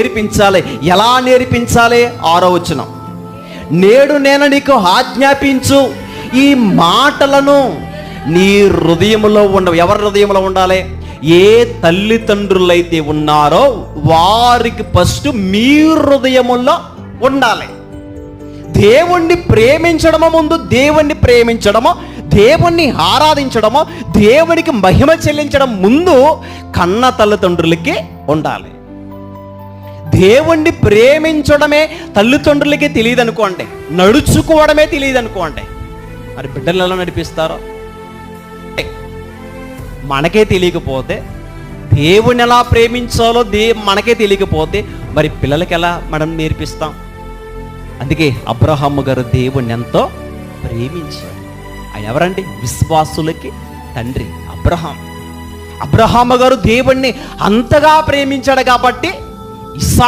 నేర్పించాలి? ఎలా నేర్పించాలి? ఆరో వచనం. నేడు నేను నీకు ఆజ్ఞాపించు ఈ మాటలను నీ హృదయంలో ఉండ ఎవరి హృదయంలో ఉండాలి? ఏ తల్లిదండ్రులైతే ఉన్నారో వారికి ఫస్ట్ మీ హృదయముల్లో ఉండాలి. దేవుణ్ణి ప్రేమించడము ముందు దేవుణ్ణి ప్రేమించడము దేవుణ్ణి ఆరాధించడము దేవునికి మహిమ చెల్లించడం ముందు కన్న తల్లిదండ్రులకి ఉండాలి. దేవుణ్ణి ప్రేమించడమే తల్లిదండ్రులకి తెలియదు అనుకోండి నడుచుకోవడమే తెలియదు అనుకోండి మరి బిడ్డలు ఎలా నడిపిస్తారో? మనకే తెలియకపోతే దేవుని ఎలా ప్రేమించాలో దే మనకే తెలియకపోతే మరి పిల్లలకి ఎలా మనం నేర్పిస్తాం? అందుకే అబ్రహాము గారు దేవుణ్ణి ఎంతో ప్రేమించాడు ఆయన ఎవరండి? విశ్వాసులకి తండ్రి అబ్రహాం. అబ్రహాము గారు దేవుణ్ణి అంతగా ప్రేమించాడు కాబట్టి E